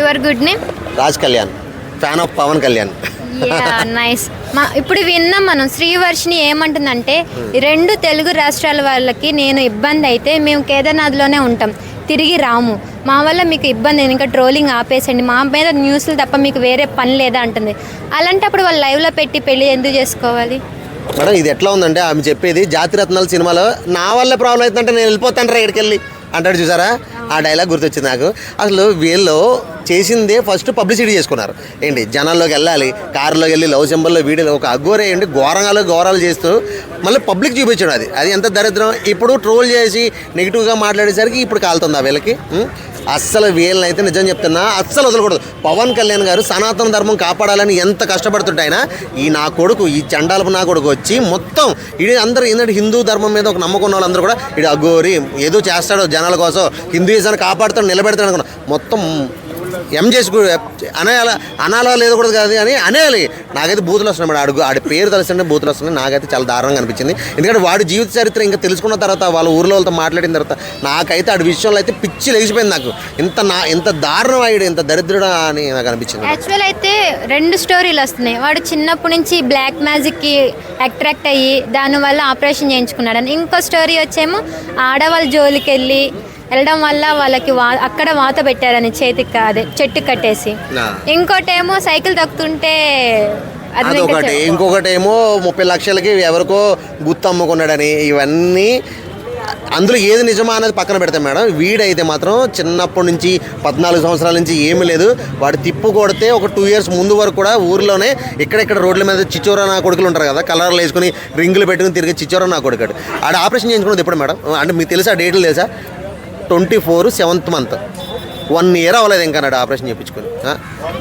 Your good name Raj Kalyan. Fan of Pawan Kalyan. Nice మా ఇప్పుడు విన్నాం మనం శ్రీవర్షిని ఏమంటుందంటే ఈ రెండు తెలుగు రాష్ట్రాల వాళ్ళకి నేను ఇబ్బంది అయితే మేము కేదార్నాథ్లోనే ఉంటాం. తిరిగి రాము. మా వల్ల మీకు ఇబ్బంది ఇంకా ట్రోలింగ్ ఆపేసండి మా మీద న్యూస్లు తప్ప మీకు వేరే పని లేదా అంటుంది. అలాంటప్పుడు వాళ్ళు లైవ్లో పెట్టి పెళ్ళి ఎందుకు చేసుకోవాలి? మేడం ఇది ఎట్లా ఉందంటే ఆమె చెప్పేది జాతిరత్నాల సినిమాలో నా వల్ల ప్రాబ్లం అవుతుందంటే నేను వెళ్ళిపోతాను రా ఇక్కడికి వెళ్ళి. అంటాడు చూసారా? ఆ డైలాగ్ గుర్తొచ్చింది నాకు. అసలు వీళ్ళు చేసిందే ఫస్ట్ పబ్లిసిటీ చేసుకున్నారు. ఏంటి జనాల్లోకి వెళ్ళాలి కారులోకి వెళ్ళి లవ్ సింబల్లో వీడియోలు ఒక అఘోరే ఏంటి ఘోరంగాలు ఘోరాలు చేస్తూ మళ్ళీ పబ్లిక్ చూపించడం అది. అది ఎంత దరిద్రం? ఇప్పుడు ట్రోల్ చేసి నెగిటివ్గా మాట్లాడేసరికి ఇప్పుడు కాలుతుంది ఆ వీళ్ళకి అస్సలు వీళ్ళని అయితే నిజం చెప్తున్నా అస్సలు వదలకూడదు. పవన్ కళ్యాణ్ గారు సనాతన ధర్మం కాపాడాలని ఎంత కష్టపడుతుంటాయినా ఈ నా కొడుకు ఈ చండాలపు నా కొడుకు వచ్చి మొత్తం ఇది అందరూ ఏంటంటే హిందూ ధర్మం మీద ఒక నమ్మకం ఉన్న వాళ్ళందరూ కూడా ఇది అగోరి ఏదో చేస్తాడో జనాల కోసం హిందూయిజాన్ని కాపాడుతాడు నిలబెడతాడు అనుకున్నా. మొత్తం ఎం చేసి అనాల అనాలో లేదు కూడా కాదు అని అనేయాలి. నాకైతే బూతులు వస్తున్నాయి మేడం. అడుగు ఆడి పేరు తెలుస్తుంటే బూతులు వస్తున్నాయి. నాకైతే చాలా దారుణంగా అనిపించింది. ఎందుకంటే వాడి జీవిత చరిత్ర ఇంకా తెలుసుకున్న తర్వాత వాళ్ళ ఊర్లో వాళ్ళతో మాట్లాడిన తర్వాత నాకైతే ఆడి విషయంలో అయితే పిచ్చి లేచిపోయింది నాకు. ఇంత నా ఇంత దారుణం అయ్యాడు ఇంత దరిద్రుడా అని నాకు అనిపించింది యాక్చువల్ అయితే రెండు స్టోరీలు వస్తున్నాయి. వాడు చిన్నప్పటి నుంచి బ్లాక్ మ్యాజిక్కి అట్రాక్ట్ అయ్యి దానివల్ల ఆపరేషన్ చేయించుకున్నాడని ఇంకో స్టోరీ వచ్చేమో ఆడవాళ్ళ జోలికి వెళ్ళి వెళ్ళడం వల్ల వాళ్ళకి వా అక్కడ వాత పెట్టారని చేతికి అదే చెట్టు కట్టేసి. ఇంకోటేమో సైకిల్ తొక్కుతుంటే అదొకటి చె- ఇంకొకటి ఏమో ముప్పై లక్షలకి ఎవరికో గుర్తు అమ్ముకున్నాడని ఇవన్నీ అందులో ఏది నిజమా అనేది పక్కన పెడతాం మేడం. వీడైతే మాత్రం చిన్నప్పటి నుంచి పద్నాలుగు సంవత్సరాల నుంచి ఏమీ లేదు. వాడు తిప్పు కొడితే ఒక టూ ఇయర్స్ ముందు వరకు కూడా ఊర్లోనే ఇక్కడెక్కడ రోడ్ల మీద చిచ్చోరా నా కొడుకులు ఉంటారు కదా కలర్లు వేసుకుని రింగులు పెట్టుకుని తిరిగి చిచ్చోరా నా కొడుకాడు. ఆడ ఆపరేషన్ చేయించుకున్నది ఎప్పుడు మేడం? అంటే మీకు తెలుసా డేట్లు తెలుసా? Twenty four seventh month. One year అవ్వలేదు ఇంకా నాడు ఆపరేషన్ చేయించుకుని.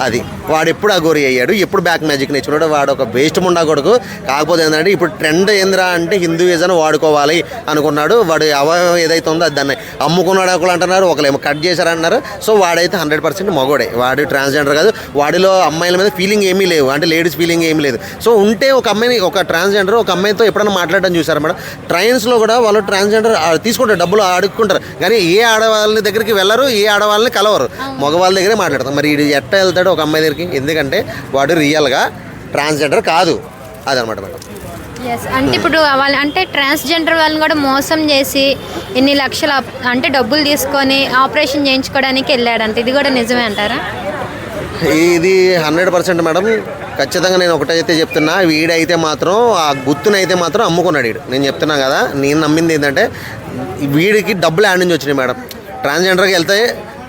అది. వాడు ఎప్పుడు అగోరి అయ్యాడు ఎప్పుడు బ్యాక్ మ్యాజిక్ నేర్చుకున్నాడు వాడు ఒక వేస్ట్ ముండా కొడుకు. కాకపోతే ఏంటంటే ఇప్పుడు ట్రెండ్ ఏందిరా అంటే హిందూయిజం వాడుకోవాలి అనుకున్నాడు. వాడు అవయవం ఏదైతే ఉందో అది దాన్ని అమ్ముకున్నాడు ఒకళ్ళు అంటున్నారు ఒకళ్ళేమో కట్ చేశారన్నారు సో వాడైతే హండ్రెడ్ పర్సెంట్ మగోడే. వాడు ట్రాన్స్జెండర్ కాదు. వాడిలో అమ్మాయిల మీద ఫీలింగ్ ఏమీ లేవు. అంటే లేడీస్ ఫీలింగ్ ఏమీ లేదు. సో ఉంటే ఒక అమ్మాయిని ఒక ట్రాన్స్జెండర్ ఒక అమ్మాయితో ఎప్పుడైనా మాట్లాడడం చూసారు మేడం? ట్రైన్స్లో కూడా వాళ్ళు ట్రాన్స్జెండర్ తీసుకుంటారు డబ్బులు అడుక్కుంటారు కానీ ఏ ఆడవాళ్ళ దగ్గరికి వెళ్ళరు ఏ ఆడవాళ్ళని కలవరు. మగవాళ్ళ దగ్గరే మాట్లాడతారు మరి ఇది ఎట్ట వెళ్తాడు ఒక అమ్మాయి దగ్గరికి. ఎందుకంటే వాడు రియల్గా ట్రాన్స్జెండర్ కాదు. అదనమాట మేడం. అంటే ఇప్పుడు వాళ్ళ అంటే ట్రాన్స్జెండర్ వాళ్ళని కూడా మోసం చేసి ఎన్ని లక్షల అంటే డబ్బులు తీసుకొని ఆపరేషన్ చేయించుకోవడానికి వెళ్ళాడంట. ఇది కూడా నిజమే అంటారా? ఇది హండ్రెడ్ పర్సెంట్ మేడం. ఖచ్చితంగా నేను ఒకటైతే చెప్తున్నా. వీడైతే మాత్రం ఆ గుర్తునైతే మాత్రం అమ్ముకున్నాడు వీడు నేను చెప్తున్నా కదా నేను నమ్మింది ఏంటంటే వీడికి డబ్బులు యాడ్ నుంచి వచ్చినాయి మేడం. ట్రాన్స్జెండర్కి వెళ్తే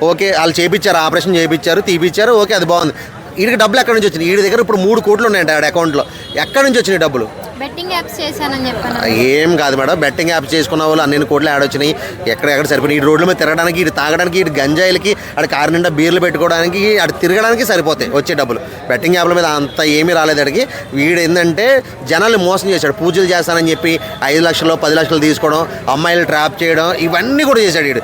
ఓకే వాళ్ళు చేయించారు ఆపరేషన్ చేయించారు తీపిచ్చారు ఓకే అది బాగుంది. వీడికి డబ్బులు ఎక్కడి నుంచి వచ్చినాయి? వీడి దగ్గర ఇప్పుడు మూడు కోట్లు ఉన్నాయంట ఆడ అకౌంట్లో. ఎక్కడి నుంచి వచ్చినాయి డబ్బులు? బెట్టింగ్ యాప్స్ చేశానని చెప్పాను. ఏం కాదు మేడం బెట్టింగ్ యాప్స్ చేసుకున్న వాళ్ళు అన్ని కోట్లు యాడ్ వచ్చినాయి. ఎక్కడెక్కడ సరిపోయినాయి? ఈ రోడ్ల మీద తిరగడానికి ఇటు తాగడానికి ఇటు గంజాయిలకి అటు కారు నిండా బీర్లు పెట్టుకోవడానికి అటు తిరగడానికి సరిపోతాయి వచ్చే డబ్బులు. బెట్టింగ్ యాప్ల మీద అంత ఏమీ రాలేదు అడిగి వీడు ఏంటంటే జనాలు మోసం చేశాడు. పూజలు చేస్తానని చెప్పి ఐదు లక్షలు పది లక్షలు తీసుకోవడం అమ్మాయిలు ట్రాప్ చేయడం ఇవన్నీ కూడా చేశాడు వీడు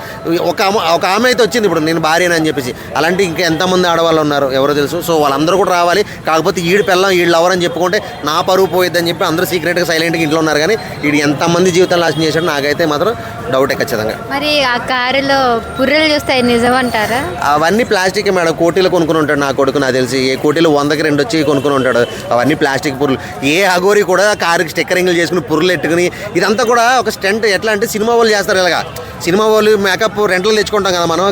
ఒక ఒక ఆమె అయితే వచ్చింది ఇప్పుడు నేను భార్యనని చెప్పేసి. అలాంటి ఇంకా ఎంతమంది ఆడవాళ్ళు ఉన్నారు ఎవరో తెలుసు. సో వాళ్ళందరూ కూడా రావాలి. కాకపోతే ఈడు పెళ్ళం వీళ్ళు ఎవరని చెప్పుకుంటే నా పరువు పోయిద్దని చెప్పి అందరూ సీక్రెట్గా సైలెంట్గా ఇంట్లో ఉన్నారు కానీ వీడు ఎంతమంది జీవితం నాశనం చేశాడు నాకైతే మాత్రం డౌటే ఖచ్చితంగా. మరి ఆ కారులో పుర్రెలు చూస్తే అది నిజం అంటారా అవన్నీ ప్లాస్టిక్ మేడం. కోటీలు కొనుక్కుని ఉంటాడు నా కొడుకు నాకు తెలిసి. ఏ కోటీలు వందకి రెండు వచ్చి కొనుక్కుని ఉంటాడు. అవన్నీ ప్లాస్టిక్ పుర్రులు. ఏ అగోరి కూడా కారుకి స్టిక్కరింగ్లు చేసుకుని పుర్రులు ఎట్టుకుని ఇదంతా కూడా ఒక స్టెంట్. ఎట్లా అంటే సినిమా వాళ్ళు చేస్తారు ఇలాగా. సినిమా వాళ్ళు మేకప్ రెంట్లు తెచ్చుకుంటాం కదా మనం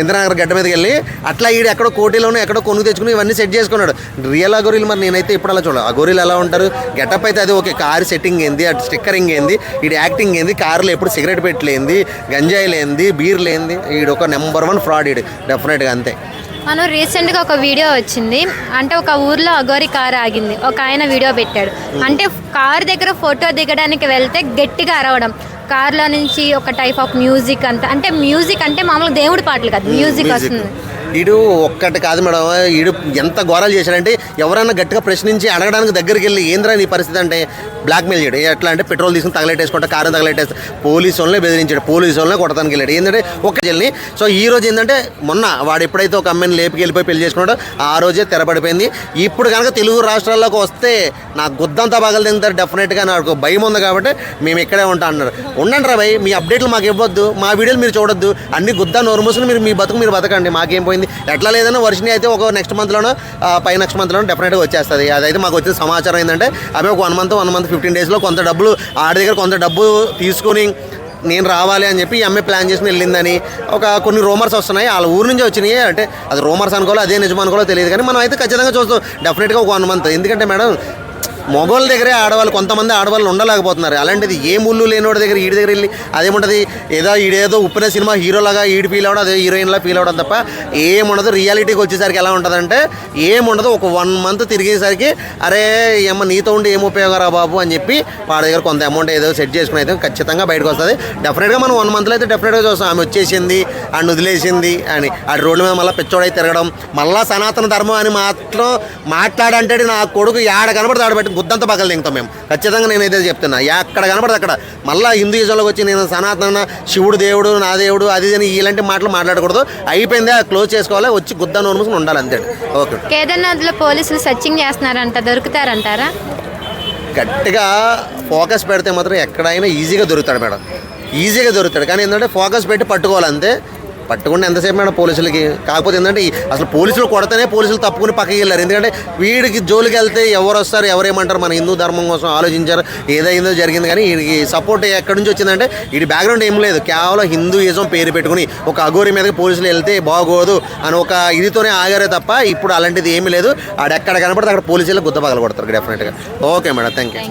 ఇందిరానగర్ గడ్డ మీదకి వెళ్ళి అట్లా ఈడు ఎక్కడో కోటీలోనే ఎక్కడో కొనుక్కు తెచ్చుకుని ఇవన్నీ సెట్ చేసుకున్నాడు. రియల్ అగోరీలు మరి నేనైతే ఇప్పుడు అలా చూడాలి అగోరీలు ఎలా ఉంటారు? గెటప్ అయితే అది ఓకే కారు సెట్టింగ్ ఏంది అటు స్టిక్కరింగ్ ఏంది ఈడు యాక్టింగ్ ఏంది కారులో ఎప్పుడు సిగరెట్ పెట్టలేంది గంజాయి లేంది బీర్ లేంది ఈడు ఒక నెంబర్ వన్ ఫ్రాడ్ ఈడు డెఫినెట్గా అంతే. మనం రీసెంట్గా ఒక వీడియో వచ్చింది. అంటే ఒక ఊర్లో అగోరి కారు ఆగింది. ఒక ఆయన వీడియో పెట్టాడు. అంటే కారు దగ్గర ఫోటో దిగడానికి వెళ్తే గట్టిగా అరవడం. కార్లో నుంచి ఒక టైప్ ఆఫ్ మ్యూజిక్ అంత. అంటే మ్యూజిక్ అంటే మామూలు దేవుడి పాటలు కాదు మ్యూజిక్ వస్తుంది. ఈడు ఒక్కటి కాదు మేడం. ఈడు ఎంత ఘోరాలు చేశాడంటే ఎవరైనా గట్టిగా ప్రశ్నించి అడగడానికి దగ్గరికి వెళ్ళి ఏంద్రా నీ పరిస్థితి? అంటే బ్లాక్మెయిల్ చేయడు. ఎట్లా అంటే పెట్రోల్ తీసుకుని తగలెట్టేసుకుంటా కారు తగలెట్టేసి పోలీసు వాళ్ళనే బెదిరించాడు పోలీసు వాళ్ళనే కొడతానికి వెళ్ళాడు. ఏంటంటే ఒక చెల్లి సో ఈ రోజు ఏంటంటే మొన్న వాడు ఎప్పుడైతే ఒక అమ్మాయిని లేపుకి వెళ్ళిపోయి పెళ్ళి చేసుకున్నాడో ఆ రోజే తెరపడిపోయింది. ఇప్పుడు కనుక తెలుగు రాష్ట్రాల్లోకి వస్తే నా గుద్దంతా బాగా తింటారు డెఫినెట్గా నాకు భయం ఉంది కాబట్టి మేము ఇక్కడే ఉంటాం అన్నారు. ఉండండి రా భయ్ మీ అప్డేట్లు మాకు ఇవ్వద్దు మా వీడియోలు మీరు చూడొద్దు అన్ని గుద్దా నోరు మూసుకుని మీరు మీ బతుకు మీరు బతకండి మాకేం పోయింది? అయిపోయింది. ఎట్లా లేదన్నా వర్షిని అయితే ఒక నెక్స్ట్ మంత్లోనో పై నెక్స్ట్ మంత్లోనో డెఫినెట్గా వచ్చేస్తుంది. అదైతే మాకు వచ్చిన సమాచారం ఏంటంటే అవి ఒక one month one month fifteen డేస్లో కొంత డబ్బులు ఆడి దగ్గర కొంత డబ్బు తీసుకుని నేను రావాలి అని చెప్పి ఈ అమ్మాయి ప్లాన్ చేసి వెళ్ళిందని. ఒక కొన్ని రూమర్స్ వస్తున్నాయి. వాళ్ళ ఊరు నుంచి వచ్చినాయి. అంటే అది రూమర్స్ అనుకోవాలో అదే నిజం అనుకోవాలో తెలియదు. కానీ మనం అయితే ఖచ్చితంగా చూస్తాం. డెఫినెట్గా ఒక వన్ మంత్ ఎందుకంటే మేడం మగవాళ్ళ దగ్గరే ఆడవాళ్ళు కొంతమంది ఆడవాళ్ళు ఉండలేకపోతున్నారు. అలాంటిది ఏ ముళ్ళు లేనివాడి దగ్గర ఈడి దగ్గర వెళ్ళి అదేముంటుంది? ఏదో ఈడేదో ఉప్పిన సినిమా హీరోలాగా ఈడు ఫీల్ అవ్వడం అదే హీరోయిన్లా ఫీల్ అవ్వడం తప్ప ఏముండదు. రియాలిటీకి వచ్చేసరికి ఎలా ఉంటుందంటే ఏముండదు. ఒక వన్ మంత్ తిరిగేసరికి అరే ఏమ నీతో ఉండి ఏం ఉపయోగరా బాబు అని చెప్పి వాడి దగ్గర కొంత అమౌంట్ ఏదో సెట్ చేసుకుని అయితే ఖచ్చితంగా బయటకు వస్తుంది. డెఫినెట్గా మనం వన్ మంత్లో అయితే డెఫినెట్గా చూస్తాం. ఆమె వచ్చేసింది అండ్ వదిలేసింది అని. ఆ రోడ్ల మీద మళ్ళీ పిచ్చోడై తిరగడం మళ్ళీ సనాతన ధర్మం అని మాత్రం మాట్లాడంటే నా కొడుకు. యాడ కనబడితే ఆడ గుద్దంత పగలు దింగుతాం మేము. ఖచ్చితంగా నేను ఇదే చెప్తున్నా ఎక్కడ కనబడితే అక్కడ. మళ్ళీ హిందూయిజంలోకి వచ్చి నేను సనాతన శివుడు దేవుడు నా దేవుడు అది అని ఇలాంటి మాటలు మాట్లాడకూడదు. అయిపోయింది క్లోజ్ చేసుకోవాలి వచ్చి గుద్ద నోరు మూసుకుని ఉండాలి అంతే. ఓకే. కేదార్నాథ్లో పోలీసులు సర్చింగ్ చేస్తున్నారంట దొరుకుతారంటారా? గట్టిగా ఫోకస్ పెడితే మాత్రం ఎక్కడైనా ఈజీగా దొరుకుతాడు మేడం. ఈజీగా దొరుకుతాడు. కానీ ఏంటంటే ఫోకస్ పెట్టి పట్టుకోవాలి పట్టుకుంటే ఎంతసేపు మేడం పోలీసులకి? కాకపోతే ఏంటంటే అసలు పోలీసులు కొడితేనే పోలీసులు తప్పుకుని పక్కకి వెళ్ళారు. ఎందుకంటే వీడికి జోలికి వెళ్తే ఎవరు వస్తారు ఎవరేమంటారు? మన హిందూ ధర్మం కోసం ఆలోచించారు. ఏదైందో జరిగింది కానీ వీడికి సపోర్ట్ ఎక్కడి నుంచి వచ్చిందంటే వీడి బ్యాక్గ్రౌండ్ ఏం లేదు. కేవలం హిందూయిజం పేరు పెట్టుకుని ఒక అఘోరి మీదకి పోలీసులు వెళ్తే బాగోదు అని ఒక ఇదితోనే ఆగారే తప్ప ఇప్పుడు అలాంటిది ఏమీ లేదు. ఆడెక్కడ కనపడితే అక్కడ పోలీసులు గుద్ద పగల కొడతారు డెఫినెట్గా ఓకే మేడం థ్యాంక్ యూ